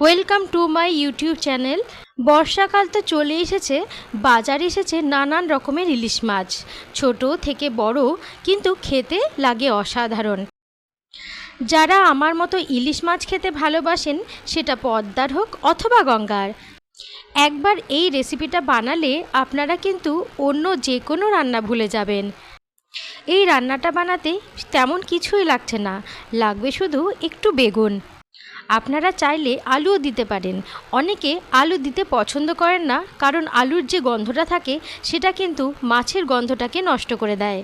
Welcome to my YouTube channel. বর্ষাকাল তো চলে এসেছে, বাজারে এসেছে নানান রকমের ইলিশ মাছ। ছোট থেকে বড়, কিন্তু খেতে লাগে অসাধারণ। যারা আমার মতো ইলিশ মাছ খেতে ভালোবাসেন, সেটা পদ্মার হোক অথবা গঙ্গার। একবার এই রেসিপিটা বানালে আপনারা কিন্তু অন্য যে কোনো রান্না ভুলে যাবেন। এই রান্নাটা বানাতে তেমন কিছুই লাগছে না, লাগবে শুধু একটু বেগুন। আপনারা চাইলে আলুও দিতে পারেন। অনেকে আলু দিতে পছন্দ করেন না, কারণ আলুর যে গন্ধটা থাকে, সেটা কিন্তু মাছের গন্ধটাকে নষ্ট করে দেয়।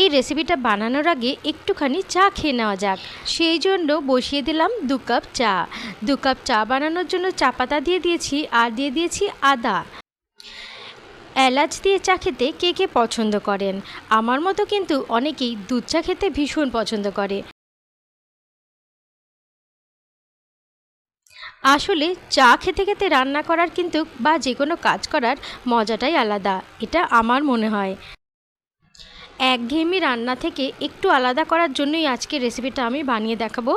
এই রেসিপিটা বানানোর আগে একটুখানি চা খেয়ে নেওয়া যাক। সেই জন্য বসিয়ে দিলাম দু কাপ চা। দু কাপ চা বানানোর জন্য চা পাতা দিয়ে দিয়েছি আর দিয়ে দিয়েছি আদা। এলাচ দিয়ে চা খেতে কে কে পছন্দ করেন? আমার মতো কিন্তু অনেকেই দুধ চা খেতে ভীষণ পছন্দ করে। আসলে চা খেতে খেতে রান্না করার কিন্তু বা যে কোনো কাজ করার মজাটাই আলাদা, এটা আমার মনে হয়। একঘেয়েমি রান্না থেকে একটু আলাদা করার জন্যই আজকে রেসিপিটা আমি বানিয়ে দেখাবো।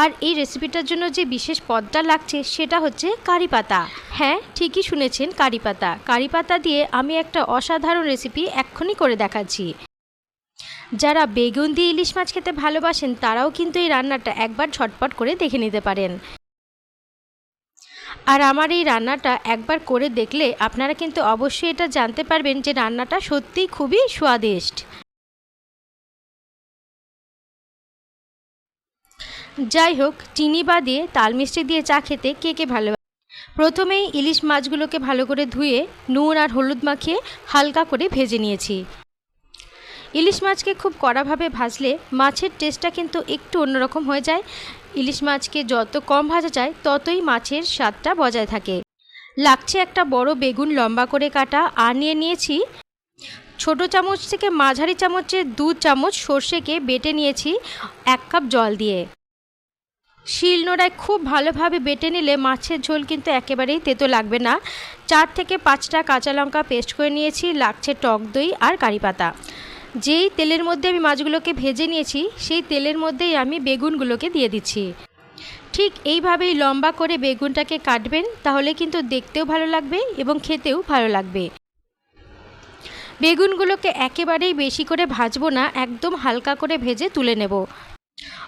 আর এই রেসিপিটার জন্য যে বিশেষ পদটা লাগছে, সেটা হচ্ছে কারি পাতা। হ্যাঁ ঠিকই শুনেছেন কারি পাতা। কারি পাতা দিয়ে আমি একটা অসাধারণ রেসিপি এক্ষুনি করে দেখাচ্ছি। যারা বেগুন দিয়ে ইলিশ মাছ খেতে ভালোবাসেন, তারাও কিন্তু এই রান্নাটা একবার ঝটপট করে দেখে নিতে পারেন। আর আমার এই রান্নাটা একবার করে দেখলে আপনারা কিন্তু অবশ্যই এটা জানতে পারবেন যে রান্নাটা সত্যিই খুবই স্বাদিষ্ট। যাই হোক, চিনি বা দিয়ে তাল মিষ্টি দিয়ে চা খেতে কে কে ভালো প্রথমেই ইলিশ মাছগুলোকে ভালো করে ধুয়ে নুন আর হলুদ মাখিয়ে হালকা করে ভেজে নিয়েছি। ইলিশ মাছকে খুব কড়াভাবে ভাজলে মাছের টেস্টটা কিন্তু একটু অন্যরকম হয়ে যায়। ইলিশ মাছকে যত কম ভাজা যায়, ততই মাছের স্বাদটা বজায় থাকে। লাগছে একটা বড় বেগুন লম্বা করে কাটা, আর নিয়ে নিয়েছি ছোট চামচ থেকে মাঝারি চামচের দু চামচ সর্ষেকে বেটে নিয়েছি এক কাপ জল দিয়ে। শিলনোড়ায় খুব ভালোভাবে বেটে নিলে মাছের ঝোল কিন্তু একেবারেই তেতো লাগবে না। চার থেকে পাঁচটা কাঁচা লঙ্কা পেস্ট করে নিয়েছি, লাগছে টক দই আর কারি পাতা। যেই তেলের মধ্যে আমি মাছগুলোকে ভেজে নিয়েছি, সেই তেলের মধ্যেই আমি বেগুনগুলোকে দিয়ে দিচ্ছি। ঠিক এইভাবেই লম্বা করে বেগুনটাকে কাটবেন, তাহলে কিন্তু দেখতেও ভালো লাগবে এবং খেতেও ভালো লাগবে। বেগুনগুলোকে একেবারেই বেশি করে ভাজবো না, একদম হালকা করে ভেজে তুলে নেব।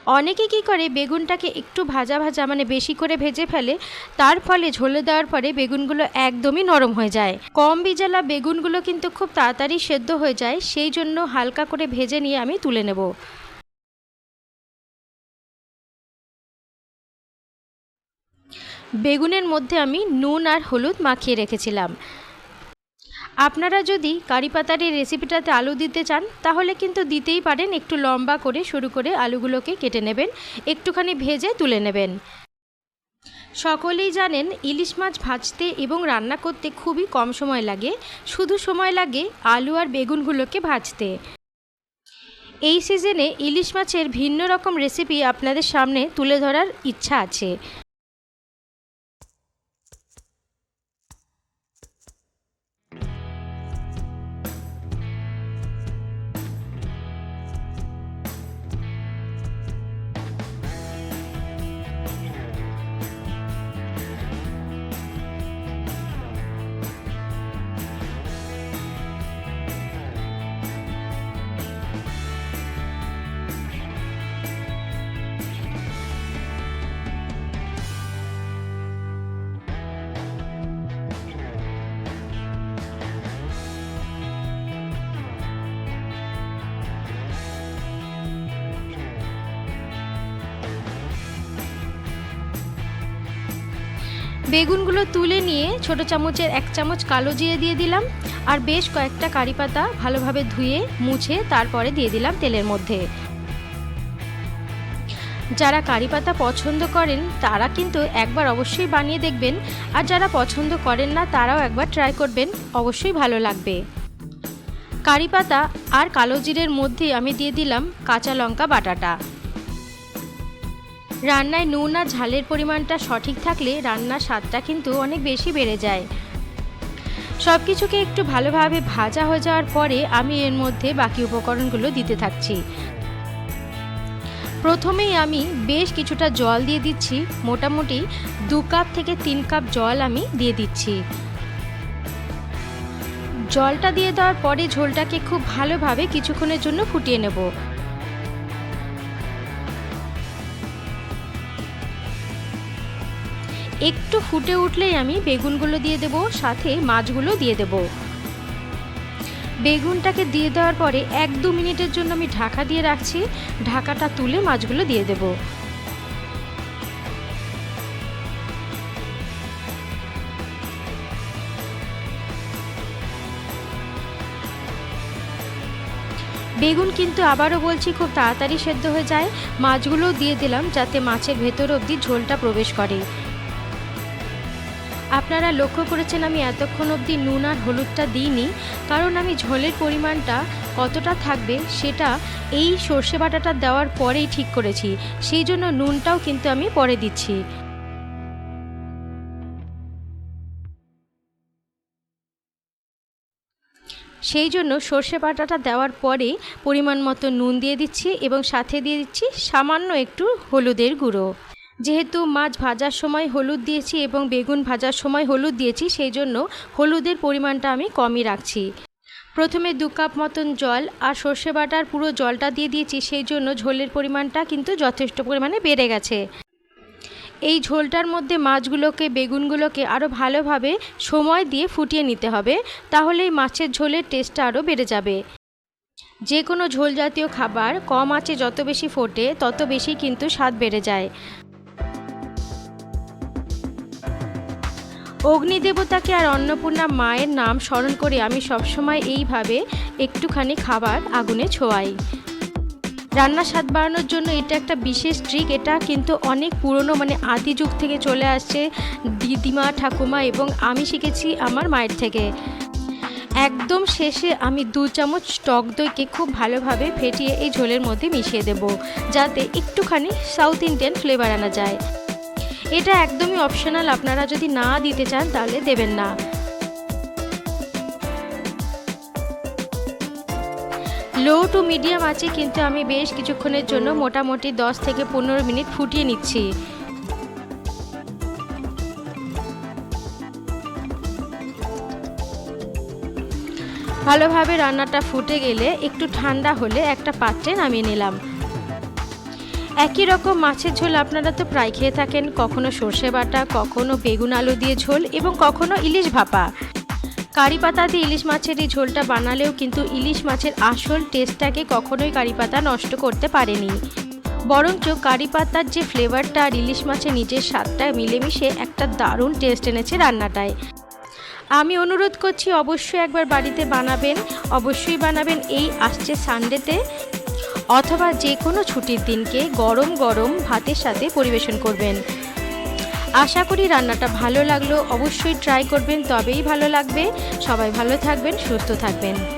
অনেকে কি করে, বেগুনটাকে একটু ভাজা ভাজা মানে বেশি করে ভেজে ফেলে, তার ফলে ঝোলে দেওয়ার পরে বেগুনগুলো একদমই নরম হয়ে যায়। কম বিজালা বেগুনগুলো কিন্তু খুব তাড়াতাড়ি সেদ্ধ হয়ে যায়, সেই জন্য হালকা করে ভেজে নিয়ে আমি তুলে নেব। বেগুনের মধ্যে আমি নুন আর হলুদ মাখিয়ে রেখেছিলাম। আপনারা যদি কারি পাতার এই রেসিপিটাতে আলু দিতে চান, তাহলে কিন্তু দিতেই পারেন একটু লম্বা করে শুরু করে আলুগুলোকে কেটে নেবেন, একটুখানি ভেজে তুলে নেবেন। সকলেই জানেন ইলিশ মাছ ভাজতে এবং রান্না করতে খুবই কম সময় লাগে, শুধু সময় লাগে আলু আর বেগুনগুলোকে ভাজতে। এই সিজনে ইলিশ মাছের ভিন্ন রকম রেসিপি আপনাদের সামনে তুলে ধরার ইচ্ছা আছে। বেগুনগুলো তুলে নিয়ে ছোট চামচের এক চামচ কালো জিরে দিয়ে দিলাম আর বেশ কয়েকটা কারি পাতা ভালোভাবে ধুয়ে, মুছে তারপরে দিয়ে দিলাম তেলের মধ্যে। যারা কারি পাতা পছন্দ করেন, তারা কিন্তু একবার অবশ্যই বানিয়ে দেখবেন আর যারা পছন্দ করেন না, তারাও একবার ট্রাই করবেন, অবশ্যই ভালো লাগবে। কারি পাতা আর কালো জিরের মধ্যে আমি দিয়ে দিলাম কাঁচা লঙ্কা বাটাটা। রান্নায় নুন আর ঝালের পরিমাণটা সঠিক থাকলে রান্নার স্বাদটা কিন্তু অনেক বেশি বেড়ে যায়। সব কিছুকে একটু ভালোভাবে ভাজা হয়ে যাওয়ার পরে আমি এর মধ্যে বাকি উপকরণগুলো দিতে থাকছি। প্রথমেই আমি বেশ কিছুটা জল দিয়ে দিচ্ছি। মোটামুটি দু কাপ থেকে তিন কাপ জল আমি দিয়ে দিচ্ছি। জলটা দিয়ে দেওয়ার পরে ঝোলটাকে খুব ভালোভাবে কিছুক্ষণের জন্য ফুটিয়ে নেব। একটু ফুটে উঠলেই আমি বেগুনগুলো দিয়ে দেব, সাথে মাছগুলো দিয়ে দেব। বেগুনটাকে দিয়ে দেওয়ার পরে এক দু মিনিটের জন্য আমি ঢাকা দিয়ে রাখছি, ঢাকাটা তুলে মাছগুলো দিয়ে দেব। বেগুন কিন্তু আবারও বলছি খুব তাড়াতাড়ি সেদ্ধ হয়ে যায়, মাছগুলোও দিয়ে দিলাম যাতে মাছের ভেতর অবধি ঝোলটা প্রবেশ করে। আপনারা লক্ষ্য করেছেন আমি এতক্ষণ অবধি নুন আর হলুদটা দিইনি, কারণ আমি ঝোলের পরিমাণটা কতটা থাকবে সেটা এই সর্ষে বাটাটা দেওয়ার পরেই ঠিক করেছি, সেই জন্য নুনটাও কিন্তু আমি পরে দিচ্ছি। সেই জন্য সর্ষে বাটাটা দেওয়ার পরে পরিমাণ মতো নুন দিয়ে দিচ্ছি এবং সাথে দিয়ে দিচ্ছি সামান্য একটু হলুদের গুঁড়ো। যেহেতু মাছ ভাজার সময় হলুদ দিয়েছি এবং বেগুন ভাজার সময় হলুদ দিয়েছি, সেই জন্য হলুদের পরিমাণটা আমি কমই রাখছি। প্রথমে দু কাপ মতন জল আর সর্ষে বাটার পুরো জলটা দিয়ে দিয়েছি, সেই জন্য ঝোলের পরিমাণটা কিন্তু যথেষ্ট পরিমাণে বেড়ে গেছে। এই ঝোলটার মধ্যে মাছগুলোকে, বেগুনগুলোকে আরও ভালোভাবে সময় দিয়ে ফুটিয়ে নিতে হবে, তাহলেই মাছের ঝোলের টেস্টটা আরও বেড়ে যাবে। যে কোনো ঝোল জাতীয় খাবার, কম আঁচে যত বেশি ফোটে, তত বেশি কিন্তু স্বাদ বেড়ে যায়। অগ্নিদেবতাকে আর অন্নপূর্ণা মায়ের নাম স্মরণ করে আমি সবসময় এইভাবে একটুখানি খাবার আগুনে ছোঁয়াই। রান্না স্বাদ বাড়ানোর জন্য এটা একটা বিশেষ ট্রিক এটা কিন্তু অনেক পুরনো মানে আদি যুগ থেকে চলে আসছে দিদিমা, ঠাকুমা এবং আমি শিখেছি আমার মায়ের থেকে। একদম শেষে আমি দু চামচ টক দইকে খুব ভালোভাবে ফেটিয়ে এই ঝোলের মধ্যে মিশিয়ে দেব, যাতে একটুখানি সাউথ ইন্ডিয়ান ফ্লেভার আনা যায়। এটা একদমই অপশনাল আপনারা যদি না দিতে চান তাহলে দেবেন না। লো টু মিডিয়াম আছে, কিন্তু আমি বেশ কিছুক্ষণের জন্য মোটামুটি 10 থেকে পনেরো মিনিট ফুটিয়ে নিচ্ছি। ভালোভাবে রান্নাটা ফুটে গেলে একটু ঠান্ডা হলে একটা পাত্রে নামিয়ে নিলাম। একই রকম মাছের ঝোল আপনারা তো প্রায় খেয়ে থাকেন। কখনো সর্ষে বাটা, কখনো বেগুন আলু দিয়ে ঝোল এবং কখনো ইলিশ ভাপা। কারি পাতা দিয়ে ইলিশ মাছের এই ঝোলটা বানালেও কিন্তু ইলিশ মাছের আসল টেস্টটাকে কখনোই কারি পাতা নষ্ট করতে পারেনি। বরঞ্চ কারি পাতার যে ফ্লেভারটা আর ইলিশ মাছের নিজের স্বাদটা মিলেমিশে একটা দারুণ টেস্ট এনেছে রান্নাটায়। আমি অনুরোধ করছি অবশ্যই একবার বাড়িতে বানাবেন, অবশ্যই বানাবেন এই আসছে সানডেতে অথবা যে কোনো ছুটির দিনকে গরম গরম ভাতের সাথে পরিবেশন করবেন। আশা করি রান্নাটা ভালো লাগল। অবশ্যই ট্রাই করবেন, তবেই ভালো লাগবে। সবাই ভালো থাকবেন, সুস্থ থাকবেন।